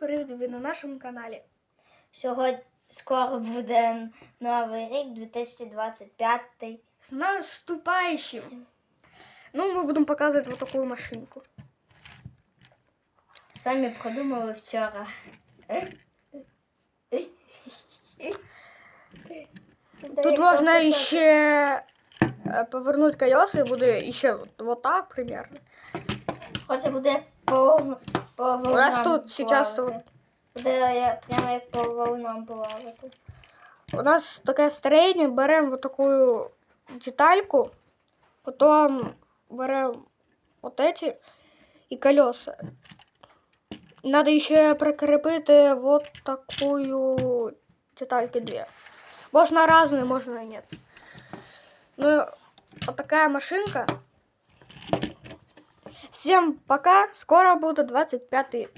привіт! Ви на нашому каналі. Сьогодні скоро буде новий рік 2025. З наступаючим! Ну, ми будемо показувати вот таку машинку. Самі придумали вчора. Тут можна ще е, повернути колеса і буде ще вот, так примерно. Хоче буде по волнам У нас тут сейчас плавати. Буде я- прямо як по волнам плавати. У нас таке строєння, беремо вот таку детальку, потім беремо вот эти і колеса. Надо ще прикрепити вот такую детальку две. Можно разные, можно и нет. Ну, вот такая машинка. Всем пока, скоро будет 25 рік.